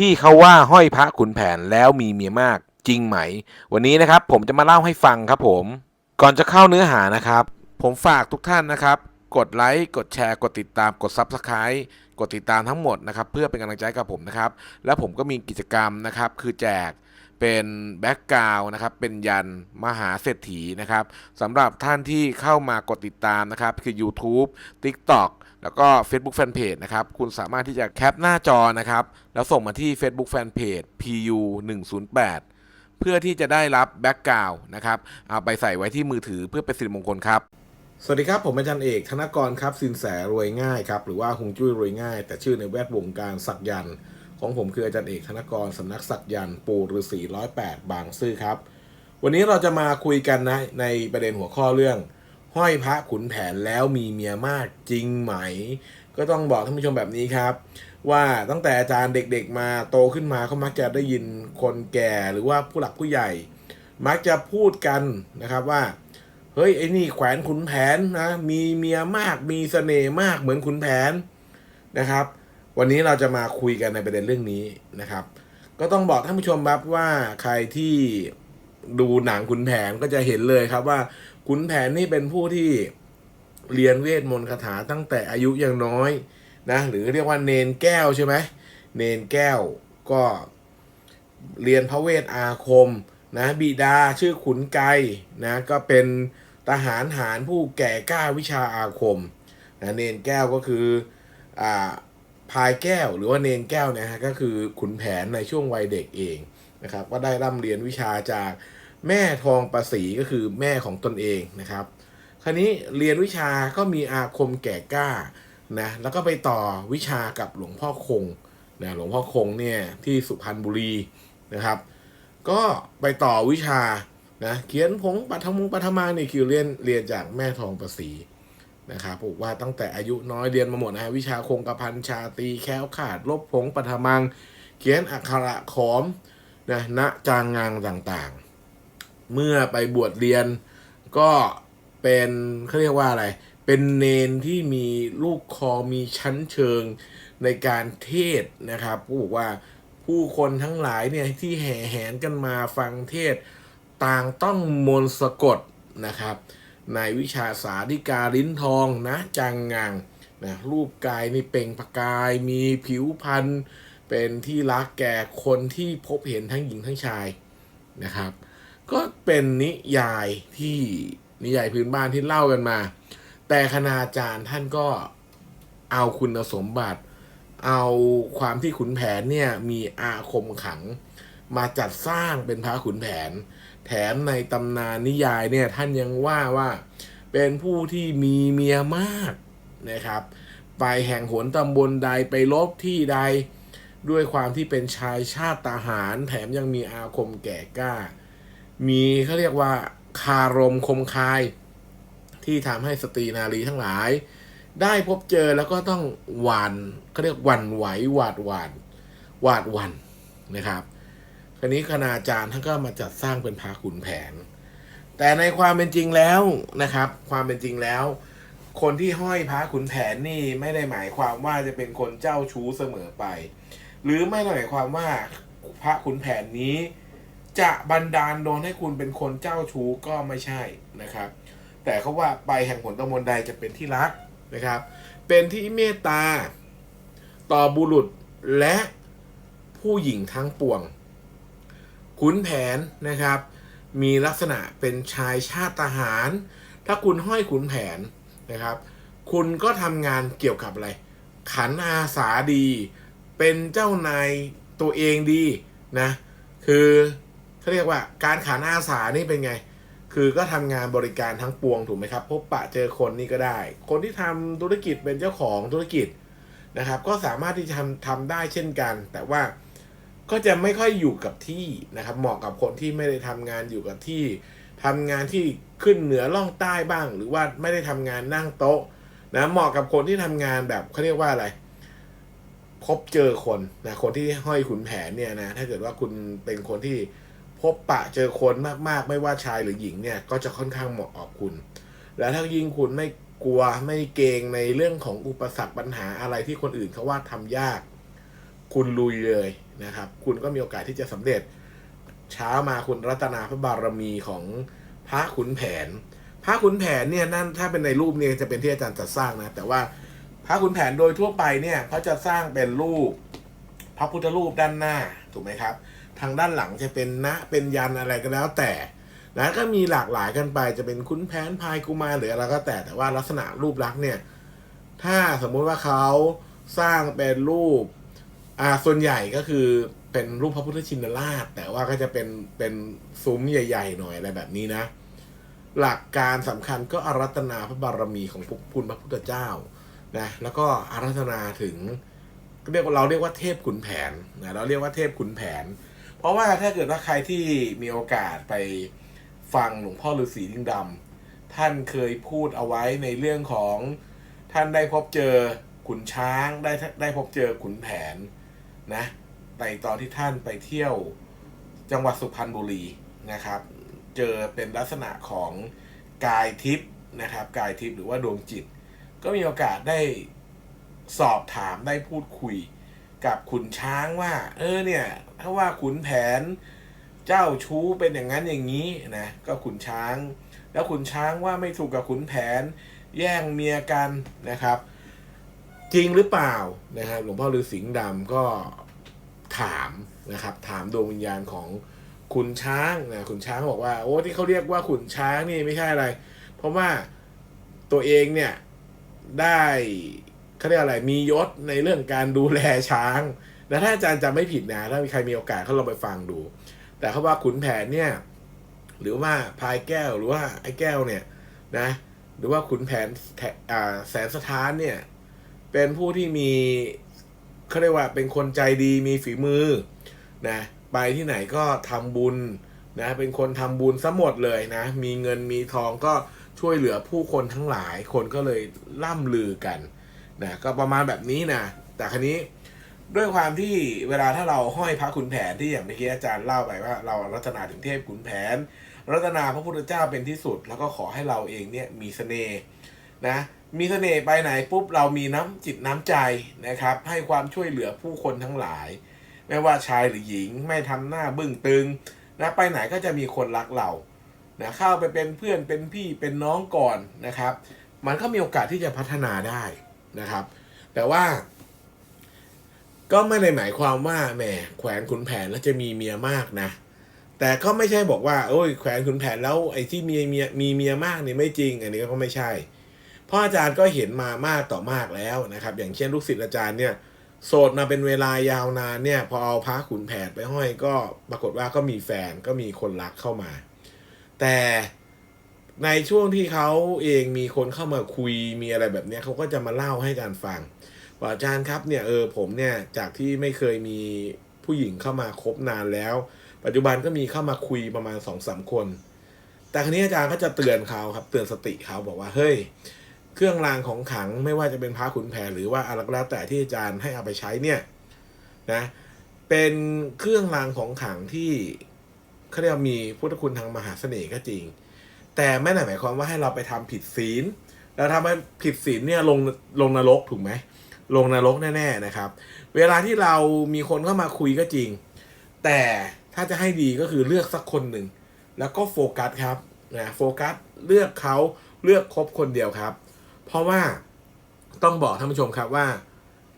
ที่เขาว่าห้อยพระขุนแผนแล้วมีเมียมากจริงไหม วันนี้นะครับผมจะมาเล่าให้ฟังครับผม ก่อนจะเข้าเนื้อหานะครับ ผมฝากทุกท่านนะครับ กดไลค์กดแชร์ กดติดตามกด Subscribe กดติดตามทั้งหมดนะครับ เพื่อเป็นกำลังใจกับผมนะครับ แล้วผมก็มีกิจกรรมนะครับ คือแจกเป็นแบ็กกราวนะครับ เป็นยันมหาเศรษฐีนะครับสำหรับท่านที่เข้ามากดติดตามนะครับ คือ YouTube TikTok แล้วก็ Facebook Fanpage นะครับ คุณสามารถที่จะแคปหน้าจอนะครับ แล้วส่งมาที่ Facebook Fanpage PU 108เพื่อที่จะได้รับแบ็กกราวนะครับ เอาไปใส่ไว้ที่มือถือเพื่อเป็นสิริมงคลครับ สวัสดีครับ ผมอาจารย์เอกธนกรครับสินแสรวยง่ายครับหรือว่าฮงจุ้ยรวยง่าย แต่ชื่อในแวดวงการสักยันของผมคืออาจารย์เอกธนกรสำนักสักยันปู่ฤาษีร้อยแปดบางซื่อครับ วันนี้เราจะมาคุยกันนะในประเด็นหัวข้อเรื่อง ห้อยพระขุนแผนแล้วมีเมียมากจริงไหม ก็ต้องบอกท่านผู้ชมแบบนี้ครับ ว่าตั้งแต่อาจารย์เด็กๆมาโตขึ้นมาเขามักจะได้ยินคนแก่หรือว่าผู้หลักผู้ใหญ่ มักจะพูดกันนะครับว่าเฮ้ยไอ้นี่แขวนขุนแผนนะมีเมียมากมีเสน่ห์มากเหมือนขุนแผนนะครับ วันนี้เราจะมาคุยกันในประเด็นเรื่องนี้นะครับ ก็ต้องบอกท่านผู้ชมครับว่าใครที่ดูหนังขุนแผนก็จะเห็นเลยครับว่า ขุนแผนนี่เป็นผู้ที่เรียนเวทมนต์คาถาตั้งแต่อายุยังน้อยนะหรือเรียกว่าเนนแก้วใช่ไหมเนนแก้วก็เรียนพระเวทอาคมนะบิดาชื่อขุนไกรนะก็เป็นทหารหารผู้แก่กล้าวิชาอาคมนะเนนแก้วก็คืออ่าพายแก้วหรือว่าเนนแก้วเนี่ยฮะก็คือขุนแผนในช่วงวัยเด็กเองนะครับก็ได้ร่ำเรียนวิชาจาก แม่ทองประสีก็คือแม่ของตนเองนะครับ คราวนี้เรียนวิชาก็มีอาคมแก่กล้านะแล้วก็ไปต่อวิชากับหลวงพ่อคงนะหลวงพ่อคงเนี่ยที่สุพรรณบุรีนะครับ ก็ไปต่อวิชานะเขียนผงปัทมงปัทมานี่คือเรียนเรียนจากแม่ทองประสีนะครับบอกว่าตั้งแต่อายุน้อยเรียนมาหมดนะฮะวิชาคงกระพันชาตีแค้วขาดลบผงปัทมัง เขียนอักขระขอมนะณจางงางต่างๆ เมื่อไปบวชเรียน ก็เป็นเขาเรียกว่าอะไร เป็นเนนที่มีลูกคอมีชั้นเชิงในการเทศนะครับผู้บอกว่าผู้คนทั้งหลายเนี่ยที่แห่แหนกันมาฟังเทศต่างต้องมนต์สะกดนะครับ ในวิชาสาธิกาลิ้นทองนะจังงังนะรูปกายนี่เปล่งประกายมีผิวพรรณเป็นที่รักแก่คนที่พบเห็นทั้งหญิงทั้งชายนะครับ ก็เป็นนิยายที่นิยายพื้นบ้านที่เล่ากันมา แต่คณาจารย์ท่านก็เอาคุณสมบัติ เอาความที่ขุนแผนเนี่ยมีอาคมขัง มาจัดสร้างเป็นพระขุนแผน แถมในตำนานนิยายเนี่ยท่านยังว่าว่า เป็นผู้ที่มีเมียมากนะครับ ไปแห่งหนตำบลใดไปลบที่ใดด้วยความที่เป็นชายชาติทหาร แถมยังมีอาคมแก่กล้า มีเขาเรียกว่าคารมคมคาย ที่ทำให้สตรีนารีทั้งหลาย ได้พบเจอแล้วก็ต้องหวานเขาเรียกหวันไหวหวาดหวานหวาดหวันนะครับคราวนี้คณาจารย์ท่านก็มาจัดสร้างเป็นพระขุนแผน แต่ในความเป็นจริงแล้วนะครับ ความเป็นจริงแล้ว คนที่ห้อยพระขุนแผนนี่ไม่ได้หมายความว่าจะเป็นคนเจ้าชู้เสมอไป หรือไม่ได้หมายความว่าพระขุนแผนนี้ จะบันดาลโดนให้คุณเป็นคนเจ้าชู้ก็ไม่ใช่นะครับ แต่เขาว่าไปแห่งผลตะมนใดจะเป็นที่รักนะครับ เป็นที่เมตตาต่อบุรุษและผู้หญิงทั้งปวง ขุนแผนนะครับ มีลักษณะเป็นชายชาติทหาร ถ้าคุณห้อยขุนแผนนะครับ คุณก็ทำงานเกี่ยวกับอะไร ขันอาสาดี เป็นเจ้านายตัวเองดีนะ คือ เขาเรียกว่าการขันอาสานี่เป็นไง คือก็ทำงานบริการทั้งปวงถูกไหมครับ พบปะเจอคนนี่ก็ได้ คนที่ทำธุรกิจเป็นเจ้าของธุรกิจนะครับ ก็สามารถที่จะทำทำได้เช่นกัน แต่ว่าก็จะไม่ค่อยอยู่กับที่นะครับ เหมาะกับคนที่ไม่ได้ทำงานอยู่กับที่ทำงานที่ขึ้นเหนือล่องใต้บ้าง หรือว่าไม่ได้ทำงานนั่งโต๊ะนะเหมาะกับคนที่ทำงานแบบเขาเรียกว่าอะไร พบเจอคนนะคนที่ห้อยขุนแผนเนี่ยนะถ้าเกิดว่าคุณเป็นคนที่ พบปะเจอคนมากๆ ไม่ว่าชายหรือหญิงเนี่ยก็จะค่อนข้างเหมาะกับคุณ แล้วถ้ายิ่งคุณไม่กลัวไม่เกรงในเรื่องของอุปสรรคปัญหาอะไรที่คนอื่นเขาว่าทำยาก คุณลุยเลยนะครับ คุณก็มีโอกาสที่จะสำเร็จ เช้ามาคุณรัตนาพระบารมีของพระขุนแผน พระขุนแผนเนี่ยนั่นถ้าเป็นในรูปเนี่ยจะเป็นที่อาจารย์จัดสร้างนะ แต่ว่าพระขุนแผนโดยทั่วไปเนี่ยเขาจะสร้างเป็นรูปพระพุทธรูปด้านหน้าถูกไหมครับ ทางด้านหลังจะเป็นนะเป็นยันอะไรก็แล้วแต่นะก็มีหลากหลายกันไปจะเป็นขุนแผนพายกุมารหรืออะไรก็แต่แต่ว่าลักษณะรูปลักษณ์เนี่ย ถ้าสมมุติว่าเขาสร้างเป็นรูปอ่าส่วนใหญ่ก็คือเป็นรูปพระพุทธชินราช แต่ว่าก็จะเป็นเป็นซุ้มใหญ่ ๆ หน่อยอะไรแบบนี้นะ หลักการสำคัญก็อารัตนาพระบารมีของพระคุณพระพุทธเจ้านะแล้วก็อารัตนาถึงเรียกว่าเราเรียกว่าเทพขุนแผนนะเราเรียกว่าเทพขุนแผน เพราะว่าถ้าเกิดว่าใครที่มีโอกาสไปฟังหลวงพ่อฤาษีลิงดำท่านเคยพูดเอาไว้ในเรื่องของท่านได้พบเจอขุนช้างได้ได้พบเจอขุนแผนนะในตอนที่ท่านไปเที่ยวจังหวัดสุพรรณบุรีนะครับ เจอเป็นลักษณะของกายทิพย์นะครับ กายทิพย์หรือว่าดวงจิต ก็มีโอกาสได้สอบถามได้พูดคุย กับขุนช้างว่า เออเนี่ยถ้าว่าขุนแผนเจ้าชู้เป็นอย่างนั้นอย่างนี้นะก็ขุนช้าง แล้วขุนช้างว่าไม่ถูกกับขุนแผน แย่งเมียกันนะครับ จริงหรือเปล่านะครับหลวงพ่อฤาษีสิงห์ดำก็ถามนะครับ ถามดวงวิญญาณของขุนช้างนะขุนช้างบอกว่าโอ้ที่เขาเรียกว่าขุนช้างนี่ไม่ใช่อะไร เพราะว่าตัวเองเนี่ยได้ เขาเรียกอะไรมียศในเรื่องการดูแลช้างนะถ้าอาจารย์จำไม่ผิดนะ ถ้ามีใครมีโอกาสเขาลองไปฟังดู แต่เขาว่าขุนแผนเนี่ยหรือว่าพายแก้วหรือว่าไอ้แก้วเนี่ยนะหรือว่าขุนแผนแถอ่าแสนสถานเนี่ยเป็นผู้ที่มีเขาเรียกว่าเป็นคนใจดีมีฝีมือนะไปที่ไหนก็ทำบุญนะเป็นคนทำบุญซะหมดเลยนะ มีเงินมีทองก็ช่วยเหลือผู้คนทั้งหลายคนก็เลยล่ำลือกัน นะก็ประมาณแบบนี้นะแต่ครั้นี้ด้วยความที่เวลาถ้าเราห้อยพระขุนแผนที่อย่างเมื่อกี้อาจารย์เล่าไปว่า เรารัตนาถึงเทพขุนแผน รัตนาพระพุทธเจ้าเป็นที่สุด แล้วก็ขอให้เราเองเนี่ยมีเสน่ห์นะมีเสน่ห์ไปไหนปุ๊บเรามีน้ำจิตน้ำใจนะครับ ให้ความช่วยเหลือผู้คนทั้งหลาย ไม่ว่าชายหรือหญิงไม่ทำหน้าบึ้งตึงนะไปไหนก็จะมีคนรักเรานะเข้าไปเป็นเพื่อนเป็นพี่เป็นน้องก่อนนะครับ มันก็มีโอกาสที่จะพัฒนาได้ นะครับ แต่ว่า ก็ไม่ได้หมายความว่าแหมแขวนขุนแผนแล้วจะมีเมียมากนะ แต่ก็ไม่ใช่บอกว่าโอ้ยแขวนขุนแผนแล้วไอ้ที่มีเมียมีเมียมากนี่ไม่จริง อันนี้ก็ไม่ใช่เพราะอาจารย์ก็เห็นมามากต่อมากแล้วนะครับ อย่างเช่นลูกศิษย์อาจารย์เนี่ยโสดมาเป็นเวลายาวนานเนี่ยพอเอาพระขุนแผนไปห้อยก็ปรากฏว่าก็มีแฟนก็มีคนรักเข้ามา แต่ ในช่วงที่เขาเองมีคนเข้ามาคุยมีอะไรแบบนี้เขาก็จะมาเล่าให้อาจารย์ฟังว่าอาจารย์ครับเนี่ยเออผมเนี่ยจากที่ไม่เคยมีผู้หญิงเข้ามาคบนานแล้ว ปัจจุบันก็มีเข้ามาคุยประมาณสองสามคน แต่ครั้นี้อาจารย์ก็จะเตือนเขาครับเตือนสติเขาบอกว่าเฮ้ยเครื่องรางของขังไม่ว่าจะเป็นพระขุนแผนหรือว่าอะไรก็แล้วแต่ที่อาจารย์ให้เอาไปใช้เนี่ยนะเป็นเครื่องรางของขังที่เขาเรียกมีพุทธคุณทางมหาเสน่ห์ก็จริง แต่ไม่ได้หมายความว่าให้เราไปทำผิดศีล แล้วทำให้ผิดศีลเนี่ยลงลงนรกถูกไหมลงนรกแน่ๆนะครับ เวลาที่เรามีคนเข้ามาคุยก็จริง แต่ถ้าจะให้ดีก็คือเลือกสักคนหนึ่ง แล้วก็โฟกัสครับนะโฟกัสเลือกเขาเลือกคบคนเดียวครับ เพราะว่าต้องบอกท่านผู้ชมครับว่า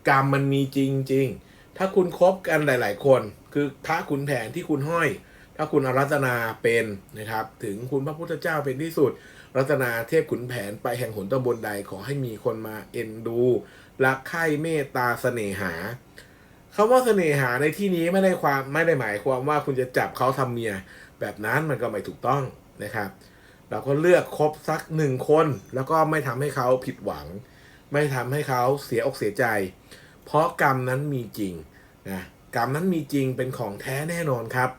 กรรมมันมีจริงๆ ถ้าคุณคบกันหลาย ๆ คน คือพระขุนแผนที่คุณห้อย ถ้าคุณอารัตนาเป็นนะครับ ถึงคุณพระพุทธเจ้าเป็นที่สุด รัตนาเทพขุนแผนไปแห่งหนตำบลใดขอให้มีคนมาเอ็นดูรักใคร่เมตตาเสน่หาคำว่าเสน่หาในที่นี้ไม่ได้ความไม่ได้หมายความว่าคุณจะจับเขาทำเมีย แบบนั้นมันก็ไม่ถูกต้องนะครับ เราก็เลือกคบสักหนึ่งคน แล้วก็ไม่ทำให้เขาผิดหวัง ไม่ทำให้เขาเสียอกเสียใจ เพราะกรรมนั้นมีจริงนะกรรมนั้นมีจริงเป็นของแท้แน่นอนครับ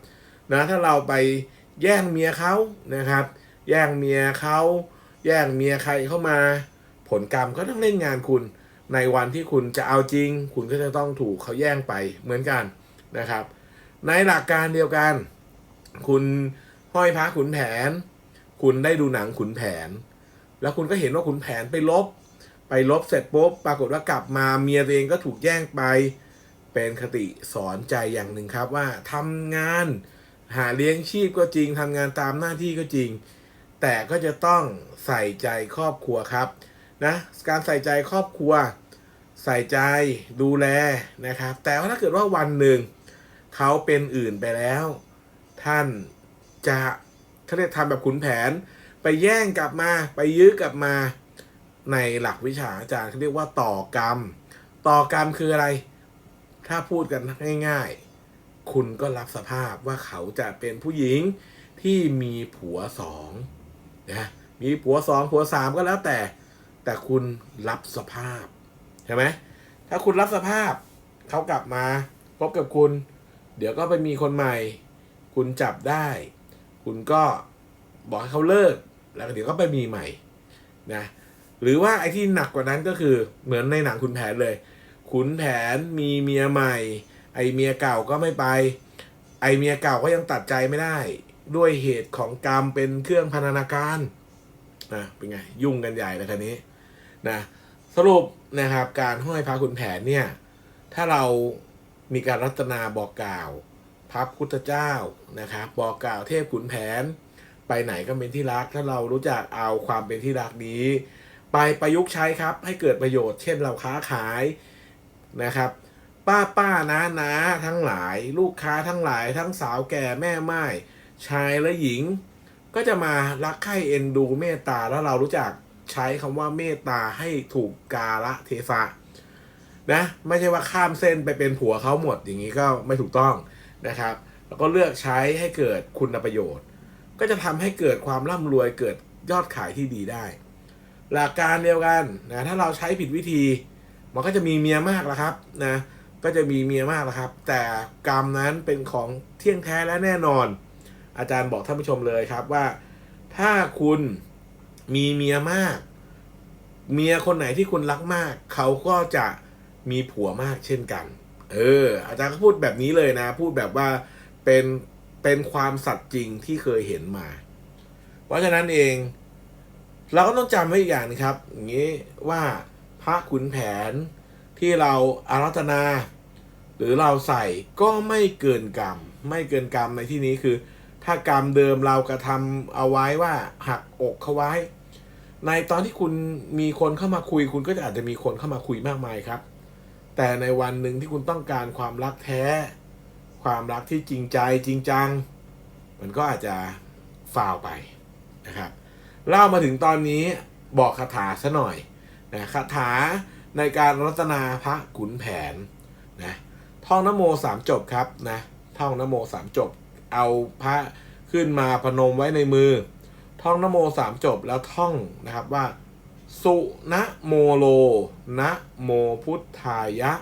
นะถ้าเราไปแย่งเมียเขานะครับ แย่งเมียเขาแย่งเมียใครเข้ามา ผลกรรมก็ต้องเล่นงานคุณ ในวันที่คุณจะเอาจริง คุณก็จะต้องถูกเขาแย่งไปเหมือนกันนะครับ ในหลักการเดียวกัน คุณห้อยพระขุนแผน คุณได้ดูหนังขุนแผน แล้วคุณก็เห็นว่าขุนแผนไปลบ ไปลบเสร็จปุ๊บปรากฏว่ากลับมาเมียตัวเองก็ถูกแย่งไปเป็นคติสอนใจอย่างหนึ่งครับว่าทำงาน หาเลี้ยงชีพก็จริงทำงานตามหน้าที่ก็จริง แต่ก็จะต้องใส่ใจครอบครัวครับนะการใส่ใจครอบครัว ใส่ใจดูแลนะครับ แต่ว่าถ้าเกิดว่าวันหนึ่งเขาเป็นอื่นไปแล้ว ท่านจะเขาเรียกทำแบบขุนแผน ไปแย่งกลับมาไปยื้อกลับมาในหลักวิชาอาจารย์เขาเรียกว่าต่อกรรม ต่อกรรมคืออะไร ถ้าพูดกันง่ายๆ คุณก็รับสภาพว่าเขาจะเป็นผู้หญิงที่มีผัวสองนะมีผัวสองผัวสามก็แล้วแต่ แต่คุณรับสภาพใช่ไหมถ้าคุณรับสภาพเขากลับมาพบกับคุณ เดี๋ยวก็ไปมีคนใหม่ คุณจับได้ คุณก็บอกให้เขาเลิก แล้วเดี๋ยวก็ไปมีใหม่นะหรือว่าไอ้ที่หนักกว่านั้นก็คือเหมือนในหนังขุนแผนเลย ขุนแผนมีเมียใหม่ ไอเมียเก่าก็ไม่ไป ไอเมียเก่าก็ยังตัดใจไม่ได้ ด้วยเหตุของกรรมเป็นเครื่องพันธนาการนะเป็นไงยุ่งกันใหญ่เลยคันนี้นะสรุปนะครับการห้อยพระขุนแผนเนี่ยถ้าเรามีการรัตนาบอกกล่าวพระพุทธเจ้านะครับบอกกล่าวเทพขุนแผน ไปไหนก็เป็นที่รัก ถ้าเรารู้จักเอาความเป็นที่รักนี้ ไปประยุกต์ใช้ครับให้เกิดประโยชน์เช่นเราค้าขายนะครับ ป้าป้านานาทั้งหลาย ลูกค้าทั้งหลาย ทั้งสาวแก่แม่ไม้ชายและหญิง ก็จะมารักใคร่เอ็นดูเมตตาแล้วเรารู้จักใช้คำว่าเมตตาให้ถูกกาละเทศะนะไม่ใช่ว่าข้ามเส้นไปเป็นผัวเขาหมดอย่างนี้ก็ไม่ถูกต้องนะครับ แล้วก็เลือกใช้ให้เกิดคุณประโยชน์ ก็จะทำให้เกิดความร่ำรวยเกิดยอดขายที่ดีได้ หลักการเดียวกันนะถ้าเราใช้ผิดวิธี มันก็จะมีเมียมากแล้วครับนะ ก็จะมีเมียมากแล้วครับ แต่กรรมนั้นเป็นของเที่ยงแท้และแน่นอน อาจารย์บอกท่านผู้ชมเลยครับว่า ถ้าคุณมีเมียมาก เมียคนไหนที่คุณรักมาก เขาก็จะมีผัวมากเช่นกัน เออ อาจารย์ก็พูดแบบนี้เลยนะ พูดแบบว่าเป็นเป็นความสัตย์จริงที่เคยเห็นมา เพราะฉะนั้นเอง เราก็ต้องจำไว้อีกอย่างนะครับ อย่างนี้ว่าพระขุนแผน ที่เราอารัธนา หรือเราใส่ก็ไม่เกินกรรม ไม่เกินกรรมในที่นี้คือ ถ้ากรรมเดิมเรากระทำเอาไว้ว่าหักอกเขาไว้ ในตอนที่คุณมีคนเข้ามาคุย คุณก็จะอาจจะมีคนเข้ามาคุยมากมายครับ แต่ในวันหนึ่งที่คุณต้องการความรักแท้ ความรักที่จริงใจจริงจัง มันก็อาจจะฟาวไปนะครับเล่ามาถึงตอนนี้บอกคาถาซะหน่อยนะคาถา ในการรัตนาพระขุนแผนนะท่องนโมสามจบครับนะท่องนโมสามจบ เอาพระขึ้นมาพนมไว้ในมือ ท่องนโมสามจบแล้วท่องนะครับว่า สุนะโมโลนะโมพุทธายะ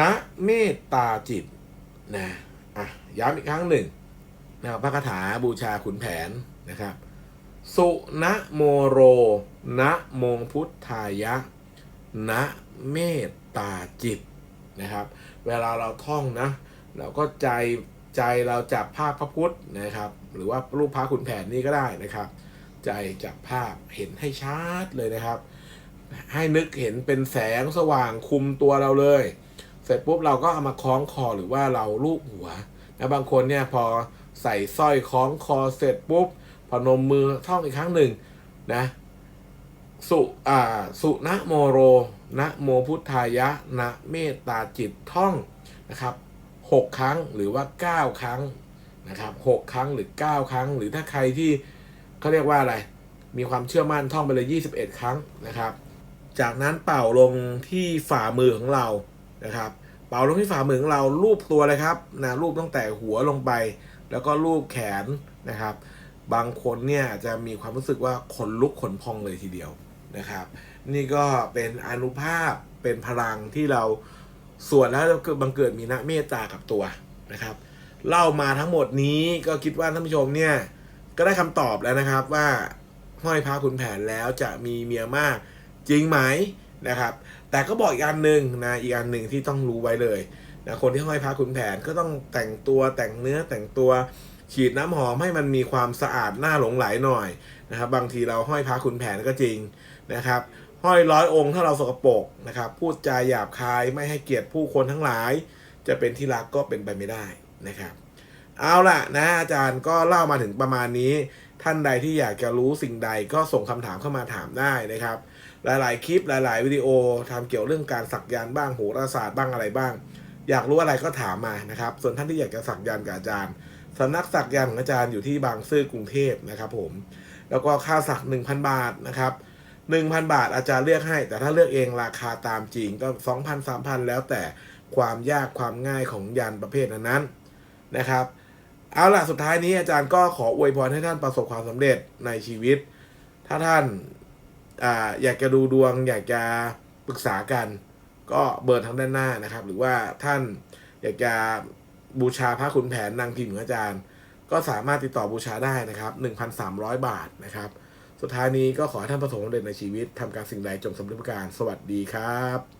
นะเมตตาจิตนะอะย้ำอีกครั้งหนึ่งนะครับพระคาถาบูชาขุนแผนนะครับ สุนะโมโร นะโมพุทธายะนะเมตตาจิตนะครับ เวลาเราท่องนะ เราก็ใจใจเราจับภาพพระพุทธนะครับ หรือว่ารูปพระขุนแผนนี่ก็ได้นะครับ ใจจับภาพเห็นให้ชัดเลยนะครับ ให้นึกเห็นเป็นแสงสว่างคุมตัวเราเลย เสร็จปุ๊บเราก็เอามาคล้องคอหรือว่าเราลูบหัวนะบางคนเนี่ยพอใส่สร้อยคล้องคอเสร็จปุ๊บพนมมือท่องอีกครั้งหนึ่งนะ สุอ่าสุนะโมโรนะโมพุทธายะนะเมตตาจิตท่องนะครับหกครั้งหรือว่าเก้าครั้งนะครับหกครั้งหรือเก้าครั้ง หรือถ้าใครที่เขาเรียกว่าอะไร มีความเชื่อมั่นท่องไปเลย21ครั้งนะครับ จากนั้นเป่าลงที่ฝ่ามือของเรานะครับ เป่าลงที่ฝ่ามือของเรารูปตัวเลยครับนะรูปตั้งแต่หัวลงไป แล้วก็รูปแขนนะครับ บางคนเนี่ยจะมีความรู้สึกว่าขนลุกขนพองเลยทีเดียว นะครับ นี่ก็เป็นอนุภาพเป็นพลังที่เราส่วนแล้วเกิดบังเกิดมีนะเมตตากับตัวนะครับ เล่ามาทั้งหมดนี้ก็คิดว่าท่านผู้ชมเนี่ยก็ได้คำตอบแล้วนะครับว่าห้อยพระขุนแผนแล้วจะมีเมียมากจริงไหมนะครับ แต่ก็บอกอีกอันหนึ่งนะอีกอันหนึ่งที่ต้องรู้ไว้เลยนะคนที่ห้อยพระขุนแผนก็ต้องแต่งตัวแต่งเนื้อแต่งตัวฉีดน้ำหอมให้มันมีความสะอาดหน่าหลงไหลหน่อยนะครับ บางทีเราห้อยพระขุนแผนก็จริง นะครับห้อยร้อยองค์ถ้าเราสกปรกนะครับพูดจาหยาบคายไม่ให้เกียรติผู้คนทั้งหลาย จะเป็นที่รักก็เป็นไปไม่ได้นะครับ เอาล่ะนะอาจารย์ก็เล่ามาถึงประมาณนี้ ท่านใดที่อยากจะรู้สิ่งใดก็ส่งคำถามเข้ามาถามได้นะครับ หลาย ๆ คลิปหลาย ๆ วิดีโอทำเกี่ยวเรื่องการสักยันบ้างโหราศาสตร์บ้างอะไรบ้าง อยากรู้อะไรก็ถามมานะครับ ส่วนท่านที่อยากจะสักยันกับอาจารย์สำนักสักยันของอาจารย์อยู่ที่บางซื่อกรุงเทพนะครับ ผม แล้วก็ค่าสัก 1,000 บาทนะครับ 1,000 บาทอาจารย์เลือกให้ แต่ถ้าเลือกเองราคาตามจริงก็ 2,000 3,000 แล้วแต่ความยากความง่ายของยันประเภทนั้นๆนะครับ เอาล่ะสุดท้ายนี้อาจารย์ก็ขออวยพรให้ท่านประสบความสำเร็จในชีวิต ถ้าท่านอาอยากจะดูดวง อยากจะปรึกษากัน ก็เบอร์ทางด้านหน้านะครับ หรือว่าท่านอยากจะบูชาพระขุนแผนนางพิมพ์ของอาจารย์ ก็สามารถติดต่อบูชาได้นะครับ 1,300 บาทนะครับ สุดท้ายนี้ก็ขอให้ท่านประสบความสำเร็จในชีวิตทำการสิ่งใดจงสำเร็จประการ สวัสดีครับ